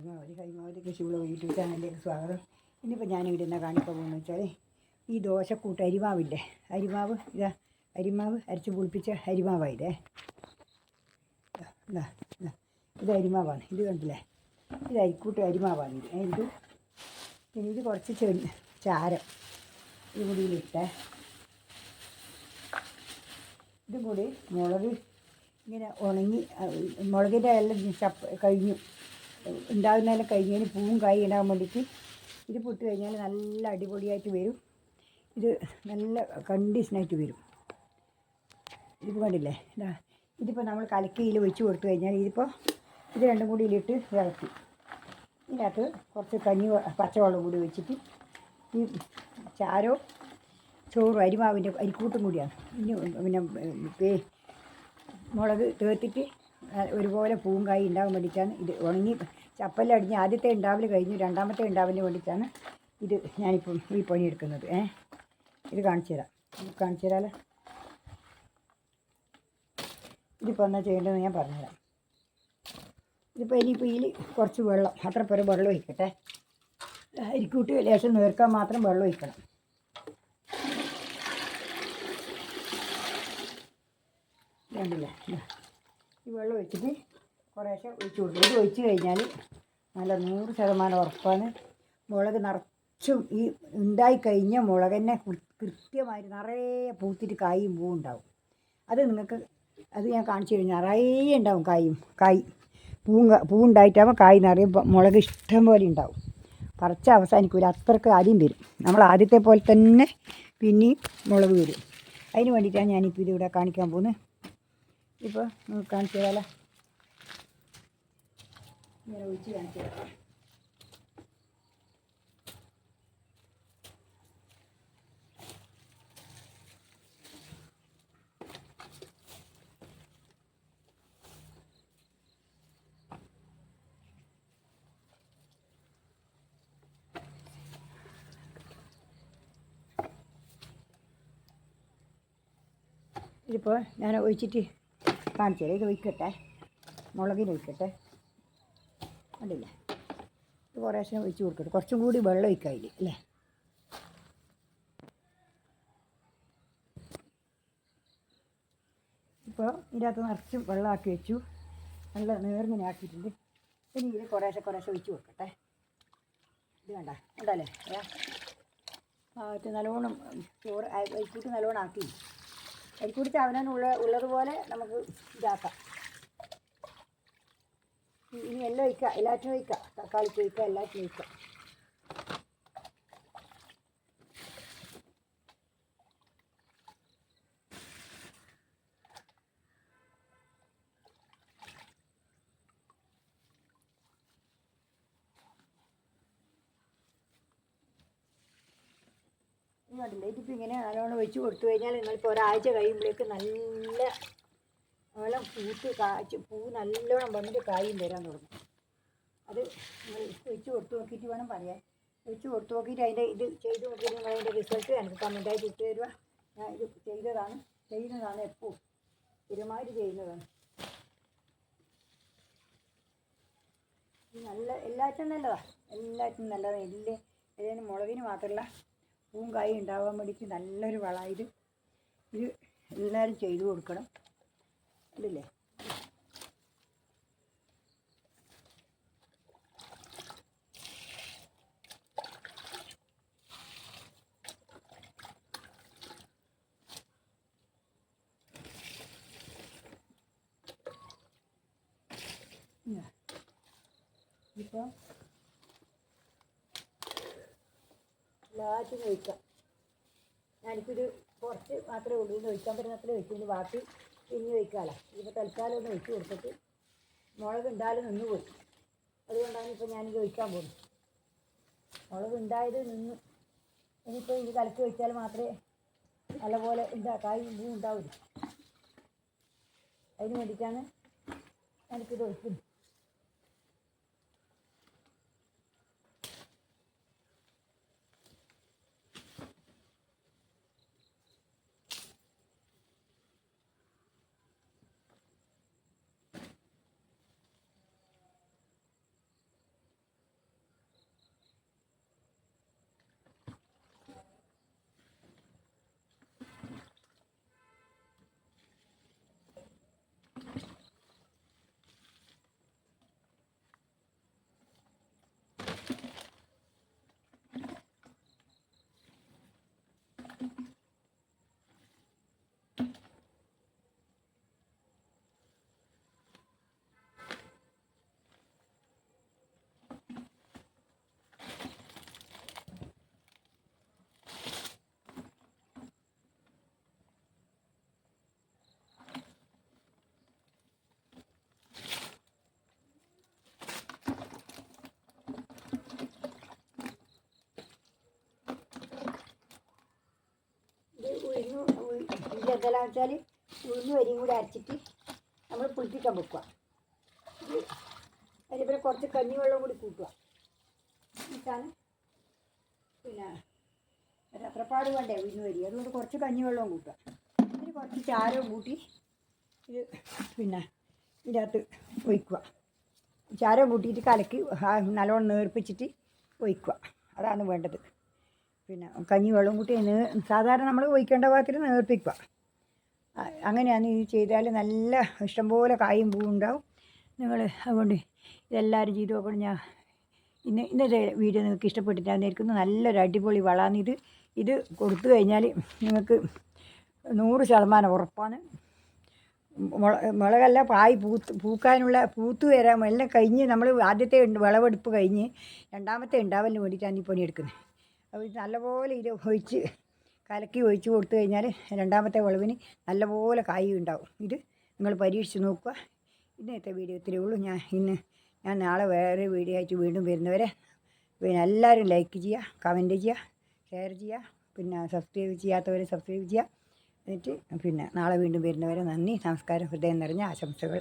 ഒരു കൈമാവതി കൃഷിയുള്ള യൂട്യൂബ് ചാനലിലേക്ക് സ്വാഗതം. ഇന്നിപ്പോൾ ഞാനിവിടെ എന്നാ കാണിക്കാൻ പോകുന്നത് വെച്ചാൽ ഈ ദോശക്കൂട്ട് അരിമാവില്ലേ? അരിമാവ് ഇതാ അരിമാവ് അരച്ച് പുളിപ്പിച്ച അരിമാവായില്ലേ? ഇതാ ഇതാ ഇത്. അരിമാവാണ്. ഇത് കണ്ടില്ലേ? ഇത് അരിക്കൂട്ട് അരിമാവാണ് ഇത്. ഇത് പിന്നെ ഇത് കുറച്ച് ചെ ചാരം. ഇത് ഇതിലിട്ടേ ഇതും കൂടി മുളക് ഇങ്ങനെ ഉണങ്ങി മുളകിന്റെ എല്ലാം ചപ്പ് കഴിഞ്ഞു. ഉണ്ടാകുന്നതെല്ലാം കഴിഞ്ഞതിന് പൂവും കായും ഇടാൻ വേണ്ടിയിട്ട് ഇത് പൊട്ട് കഴിഞ്ഞാൽ നല്ല അടിപൊളിയായിട്ട് വരും. ഇത് നല്ല കണ്ടീഷനായിട്ട് വരും. ഇത് കണ്ടില്ലേ? ഇതാ ഇതിപ്പോൾ നമ്മൾ കലക്കയിൽ ഒഴിച്ച് കൊടുത്തു കഴിഞ്ഞാൽ ഇതിപ്പോൾ ഇത് രണ്ടും കൂടി ഇതിലിട്ട് ഇളക്കി. ഇതിനകത്ത് കുറച്ച് കഞ്ഞി പച്ചവെള്ളം കൂടി വെച്ചിട്ട് ഈ ചാരോ ചോറും അരിമാവിന്റെ അരിക്കൂട്ടും കൂടിയാണ്. ഇനി പിന്നെ മുളക് തേർത്തിട്ട് ഒരുപോലെ പൂവും കായും ഉണ്ടാകാൻ വേണ്ടിയിട്ടാണ് ഇത് ഉണങ്ങി ചപ്പലടിഞ്ഞ് ആദ്യത്തെ ഉണ്ടാവൽ കഴിഞ്ഞു രണ്ടാമത്തെ ഉണ്ടാവലിന് വേണ്ടിയിട്ടാണ് ഇത് ഞാനിപ്പം ഈ പണി എടുക്കുന്നത് ഏ ഇത് കാണിച്ചു തരാം. കാണിച്ചു തരാമല്ലോ ഇതിപ്പോൾ എന്നാ ചെയ്യേണ്ടതെന്ന് ഞാൻ പറഞ്ഞുതരാം ഇതിപ്പോൾ ഇനിയിപ്പോൾ ഇതിൽ കുറച്ച് വെള്ളം അത്ര പേര് വെള്ളം ഒഴിക്കട്ടെ. അരിക്കൂട്ടി ലേശം നേർക്കാൻ മാത്രം വെള്ളം ഒഴിക്കണം. വേണ്ടില്ലേ ഈ വെള്ളം ഒഴിച്ചിട്ട് കുറേശ്ശെ ഒഴിച്ച് കൊടുക്കും. ഇത് ഒഴിച്ച് കഴിഞ്ഞാൽ നല്ല നൂറ് ശതമാനം ഉറപ്പാണ്. മുളക് നിറച്ചും ഈ ഉണ്ടായി കഴിഞ്ഞ മുളക് തന്നെ കൃത്യമായിട്ട് നിറയെ പൂത്തിട്ട് കായും പൂവും ഉണ്ടാവും. അത് നിങ്ങൾക്ക് അത് ഞാൻ കാണിച്ചു കഴിഞ്ഞാൽ നിറയെ ഉണ്ടാവും കായും കായ് പൂവും പൂവുണ്ടായിട്ടാകുമ്പോൾ കായ് നിറയെ മുളക് ഇഷ്ടം പോലെ ഉണ്ടാവും. പറിച്ച അവസാനിക്കൂല. അത്രയ്ക്ക് ആദ്യം വരും. നമ്മൾ ആദ്യത്തെ പോലെ തന്നെ പിന്നെയും മുളക് വരും. അതിന് വേണ്ടിയിട്ടാണ് ഞാനിപ്പോൾ ഇതിവിടെ കാണിക്കാൻ പോകുന്നത്. ഇപ്പോൾ കാണിച്ചു തരാമല്ലോ ഇങ്ങനെ ഒഴിച്ച് കാണിച്ചു തരാം ഇതിപ്പോൾ ഞാൻ ഒഴിച്ചിട്ട് കാണിച്ചു തരാം ഇത് ഒഴിക്കട്ടെ. മുളകിന് ഒഴിക്കട്ടെ. കണ്ടില്ലേ? ഇത് കുറേശ്ശെ ഒഴിച്ച് കൊടുക്കട്ടെ. കുറച്ചും കൂടി വെള്ളം ഒഴിക്കാം അതിൽ അല്ലേ? ഇപ്പോൾ ഇതിനകത്ത് നിറച്ച് വെള്ളമാക്കി വെച്ചു. നല്ല നേർങ്ങനെ ആക്കിയിട്ടുണ്ട്. ഇനി ഇതിൽ കുറേശ്ശെ കുറേശ്ശെ ഒഴിച്ച് കൊടുക്കട്ടെ. ഇത് വേണ്ട ഉണ്ടല്ലേ ആ നല്ലോണം ചോറ് അരിക്കൂട്ട് നല്ലോണം ആക്കി. അരിക്കൂട്ടി ഉള്ള ഉള്ളതുപോലെ നമുക്ക് ഇതാക്കാം. ഇനി എല്ലാം ഒഴിക്കാം. എല്ലാറ്റിനും ഒഴിക്കാം. തക്കാളിക്ക് ഒഴിക്കാം എല്ലാറ്റിനും ഒഴിക്കാം. കണ്ടില്ലേ ഇതിപ്പോൾ ഇങ്ങനെ നല്ലോണം ഒഴിച്ച് കൊടുത്തു കഴിഞ്ഞാൽ നിങ്ങളിപ്പോൾ ഒരാഴ്ച കഴിയുമ്പോഴേക്ക് നല്ല വെള്ളം പൂത്ത് കാച്ച് പൂ നല്ലോണം വന്നിട്ട് കായും വരാൻ തുടങ്ങും. അത് നിങ്ങൾ ഒഴിച്ച് കൊടുത്തു നോക്കിയിട്ട് വേണം പറയാൻ. ഒഴിച്ച് കൊടുത്തു നോക്കിയിട്ട് അതിന്റെ ഇത് ചെയ്ത് നോക്കിയിട്ട് നിങ്ങൾ അതിന്റെ റിസൾട്ട് എനിക്ക് കമന്റായിട്ട് ഇട്ട് തരുക ഞാൻ ഇത് ചെയ്തതാണ്. ചെയ്യുന്നതാണ് എപ്പോൾ സ്ഥിരമായിട്ട് ചെയ്യുന്നതാണ്. നല്ല എല്ലാറ്റിനും നല്ലതാണ് എല്ലാറ്റിനും നല്ലതാണ് എല്ലാം ഏതായാലും മുളകിന് മാത്രമല്ല പൂവും കായും ഉണ്ടാവാൻ വേണ്ടിയിട്ട് നല്ലൊരു വളമായത് ഇത് എല്ലാവരും ചെയ്തു കൊടുക്കണം. അല്ലേ ഇപ്പോൾ എല്ലാറ്റിനും ഒഴിക്കാം ഞാനിപ്പോൾ കുറച്ച് മാത്രമേ ഉള്ളൂ. ഇന്ന് ഒഴിക്കാൻ പറ്റുന്ന അത്രേ ഒഴിച്ചു ഇനി ബാക്കി ഇനി ഒഴിക്കാമല്ലോ ഇപ്പോൾ തൽക്കാലം ഒന്ന് ഒഴിച്ച് കൊടുത്തിട്ട് മുളക് ഉണ്ടായാലും നിന്ന് പോയി. അതുകൊണ്ടാണ് ഇപ്പോൾ ഞാനിത് ഒഴിക്കാൻ പോകുന്നത്. മുളക് ഉണ്ടായത് നിന്ന്. ഇനിയിപ്പോൾ ഇത് കലക്കി ഒഴിച്ചാൽ മാത്രമേ നല്ലപോലെ ഉണ്ടാ കായ് ഉണ്ടാവില്ല. അതിന് വേണ്ടിയിട്ടാണ് ഞാനിപ്പോൾ ഒഴിക്കുന്നത്. വെച്ചാൽ വെച്ചാൽ ഉഴുന്ന് വരിയും കൂടി അരച്ചിട്ട് നമ്മൾ പുളിപ്പിക്കാൻ വെക്കുക. അതിന്റെ കുറച്ച് കഞ്ഞിവെള്ളം കൂടി കൂട്ടുക. എന്നിട്ടാണ് പിന്നെ ഒരു അത്രപ്പാട് വേണ്ടേ ഉഴുന്ന് വരി അതുകൊണ്ട് കുറച്ച് കഞ്ഞിവെള്ളവും കൂട്ടുക. ഇതിന് കുറച്ച് ചാരവും കൂട്ടി ഇത് പിന്നെ ഇതിനകത്ത് ഒഴിക്കുക. ചാരം കൂട്ടിയിട്ട് കലക്കി നല്ലോണം നേർപ്പിച്ചിട്ട് ഒഴിക്കുക. അതാണ് വേണ്ടത്. പിന്നെ കഞ്ഞി വെള്ളം കൂട്ടി സാധാരണ നമ്മൾ ഒഴിക്കേണ്ട ഭാഗത്തിൽ നേർപ്പിക്കുക. അങ്ങനെയാണ് ഇത് ചെയ്താൽ നല്ല ഇഷ്ടംപോലെ കായും പൂവും ഉണ്ടാവും. നിങ്ങൾ അതുകൊണ്ട് ഇതെല്ലാവരും ചെയ്തു നോക്കണം. ഞാൻ ഇന്ന് ഇന്നത്തെ വീഡിയോ നിങ്ങൾക്ക് ഇഷ്ടപ്പെട്ടിട്ടായിരിക്കുന്നു നല്ലൊരു അടിപൊളി വളമാണ് ഇത്. ഇത് കൊടുത്തു കഴിഞ്ഞാൽ നിങ്ങൾക്ക് നൂറ് ശതമാനം ഉറപ്പാണ്. മുള മുളകല്ല പായ് പൂത്ത് പൂക്കാനുള്ള പൂത്ത് വരാൻ എല്ലാം കഴിഞ്ഞ് നമ്മൾ ആദ്യത്തെ വിളവെടുപ്പ് കഴിഞ്ഞ് രണ്ടാമത്തെ ഉണ്ടാവലിന് വേണ്ടിയിട്ടാണ് ഈ പണിയെടുക്കുന്നത്. അപ്പോൾ ഇത് നല്ലപോലെ ഇത് ഒഴിച്ച് കലക്കി ഒഴിച്ച് കൊടുത്തു കഴിഞ്ഞാൽ രണ്ടാമത്തെ വിളവിന് നല്ലപോലെ കായ് ഉണ്ടാവും. ഇത് നിങ്ങൾ പരീക്ഷിച്ച് നോക്കുക. ഇന്നത്തെ വീഡിയോ ഇത്രയേ ഉള്ളൂ. ഞാൻ ഇന്ന് ഞാൻ നാളെ വേറെ വീഡിയോ ആയിട്ട് വീണ്ടും വരുന്നവരെ പിന്നെ എല്ലാവരും ലൈക്ക് ചെയ്യുക കമന്റ് ചെയ്യുക ഷെയർ ചെയ്യുക പിന്നെ സബ്സ്ക്രൈബ് ചെയ്യാത്തവർ സബ്സ്ക്രൈബ് ചെയ്യുക. എന്നിട്ട് പിന്നെ നാളെ വീണ്ടും വരുന്നവരെ നന്ദി നമസ്കാരം ഹൃദയം നിറഞ്ഞ ആശംസകൾ.